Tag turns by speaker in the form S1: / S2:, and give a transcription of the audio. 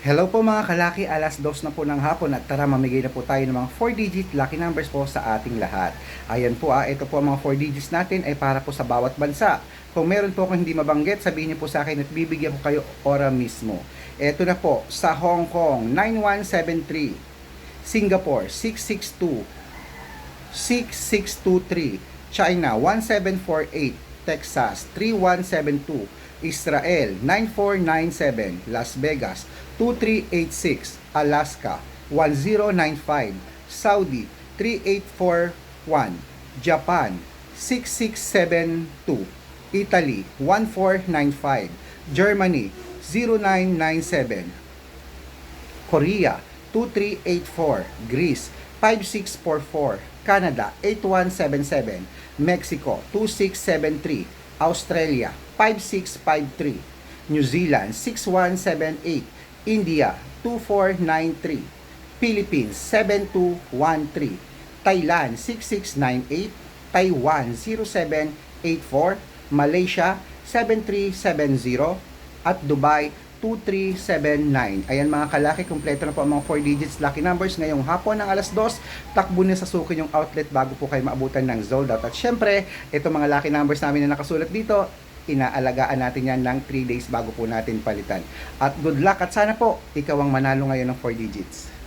S1: Hello po mga kalaki, alas dos na po ng hapon at tara mamigay na po tayo ng mga 4-digit lucky numbers po sa ating lahat. Ayan po ah, ito po ang mga 4 digits natin ay para po sa bawat bansa. Kung meron po akong hindi mabanggit, sabihin niyo po sa akin at bibigyan ko kayo ora mismo. Ito na po, sa Hong Kong, 9173, Singapore, 662, 6623, China 1748, Texas 3172, Israel 9497, Las Vegas 2386, Alaska 1095, Saudi 3841, Japan 6672, Italy 1495, Germany 0997, Korea 2384, Greece 5644, Canada 8177, Mexico 2673, Australia 5653, New Zealand 6178, India 2493, Philippines 7213, Thailand 6698, Taiwan 0784, Malaysia 7370, at Dubai 2379. Ayan mga kalaki, kompleto na po ang mga 4 digits lucky numbers ngayong hapon ng alas 2. Takbo na sa suki yung outlet bago po kayo maabutan ng sold out. At syempre, ito mga lucky numbers namin na nakasulat dito, inaalagaan natin yan ng 3 days bago po natin palitan. At good luck at sana po, ikaw ang manalo ngayon ng 4 digits.